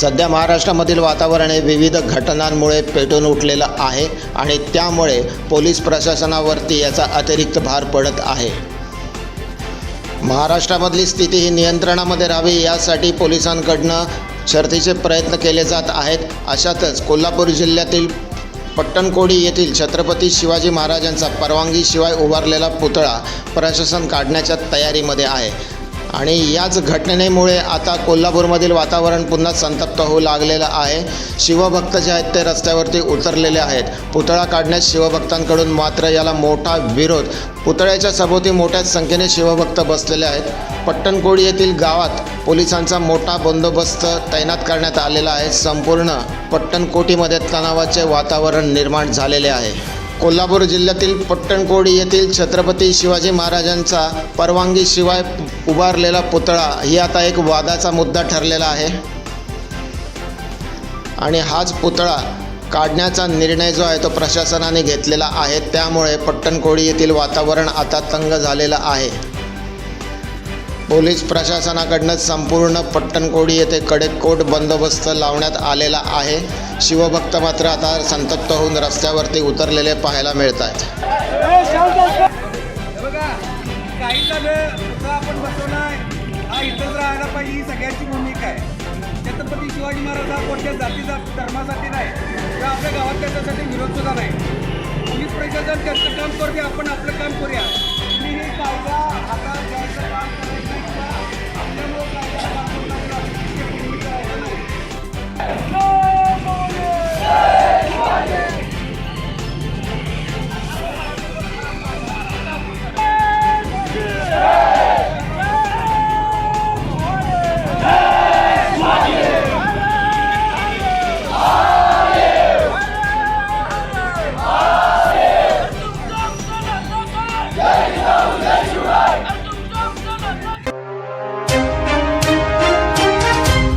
सध्या महाराष्ट्रामधील वातावरण हे विविध घटनांमुळे पेटून उठलेलं आहे आणि त्यामुळे पोलीस प्रशासनावरती याचा अतिरिक्त भार पडत आहे. महाराष्ट्रामधली स्थिती ही नियंत्रणामध्ये राहावी यासाठी पोलिसांकडनं शर्थीचे प्रयत्न केले जात आहेत. अशातच कोल्हापूर जिल्ह्यातील पट्टणकोडी येथील छत्रपती शिवाजी महाराजांचा परवानगीशिवाय उभारलेला पुतळा प्रशासन काढण्याच्या तयारीमध्ये आहे. आणि याच घटनेमुळे आता कोल्हापूरमधील वातावरण पुन्हा संतप्त होऊ लागलेलं आहे. शिवभक्त जे आहेत ते रस्त्यावरती उतरलेले आहेत. पुतळा काढण्यास शिवभक्तांकडून मात्र याला मोठा विरोध. पुतळ्याच्या सभोवती मोठ्या संख्येने शिवभक्त बसलेले आहेत. पट्टणकोडी येथील गावात पोलिसांचा मोठा बंदोबस्त तैनात करण्यात आलेला आहे. संपूर्ण पट्टणकोटीमध्ये तणावाचे वातावरण निर्माण झालेले आहे. कोल्हापूर जिल्ह्यातील पट्टणकोडी येथील छत्रपती शिवाजी महाराजांचा परवानगीशिवाय उभारलेला पुतळा ही आता एक वादाचा मुद्दा ठरलेला आहे. आणि हाच पुतळा काढण्याचा निर्णय जो आहे तो प्रशासनाने घेतलेला आहे. त्यामुळे पट्टणकोडी येथील वातावरण आता तंग झालेलं आहे. पोलीस प्रशासनाकडनं संपूर्ण पट्टणकोडी येथे कडेकोट बंदोबस्त लावण्यात आलेला आहे. शिवभक्त मात्र आता संतप्त होऊन रस्त्यावरती उतरलेले पाहायला मिळत आहेत काही झालं पुतळा आपण बसवलाय हा इथंच राहायला पाहिजे ही सगळ्यांची भूमिका आहे छत्रपती शिवाजी महाराज हा कोणत्या जातीचा धर्मासाठी नाही. किंवा आपल्या गावात त्याच्यासाठी विरोध सुद्धा नाही. पोलीस प्रशासन त्यांचं काम करू आपण आपलं काम करूया.